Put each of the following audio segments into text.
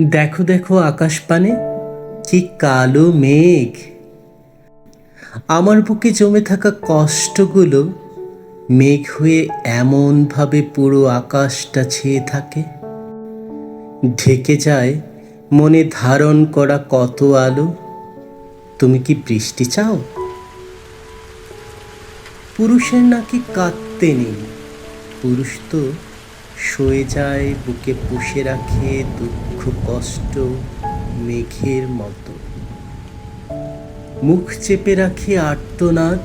দেখো দেখো আকাশ পানে, কি কালো মেঘ। আমার বুকে জমে থাকা কষ্টগুলো মেঘ হয়ে এমনভাবে পুরো আকাশটা ছেয়ে থাকে। ঢেকে যায়, মনে ধারণ করা কত আলো। তুমি কি বৃষ্টি চাও? পুরুষের নাকি কাঁদতে নেই। পুরুষ তো সয়ে যায়, বুকে পুষে রাখে দুঃখ, কষ্ট, মেঘের মতো। মুখ চেপে রাখে আর্তনাদ,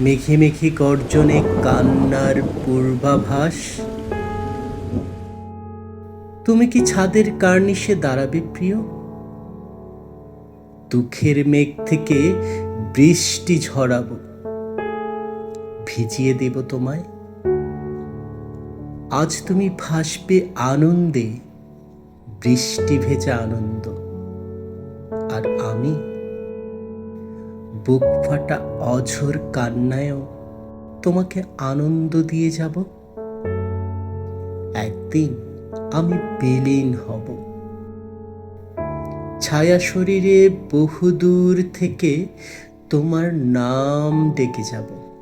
মেঘে মেঘে গর্জনে কান্নার পূর্বাভাস। তুমি কি ছাদের কার্নিশে দাঁড়াবে প্রিয়? দুঃখের মেঘ থেকে বৃষ্টি ঝরাবো। ভিজিয়ে দেব তোমায়। আজ তুমি ভাসবে আনন্দে, বৃষ্টি ভেজা আনন্দ। আর আমি বুক ফাটা অঝোর কান্নায়ও তোমাকে আনন্দ দিয়ে যাব। একদিন আমি বেলিন হব। ছায়া শরীরে বহুদূর থেকে তোমার নাম ডেকে যাব।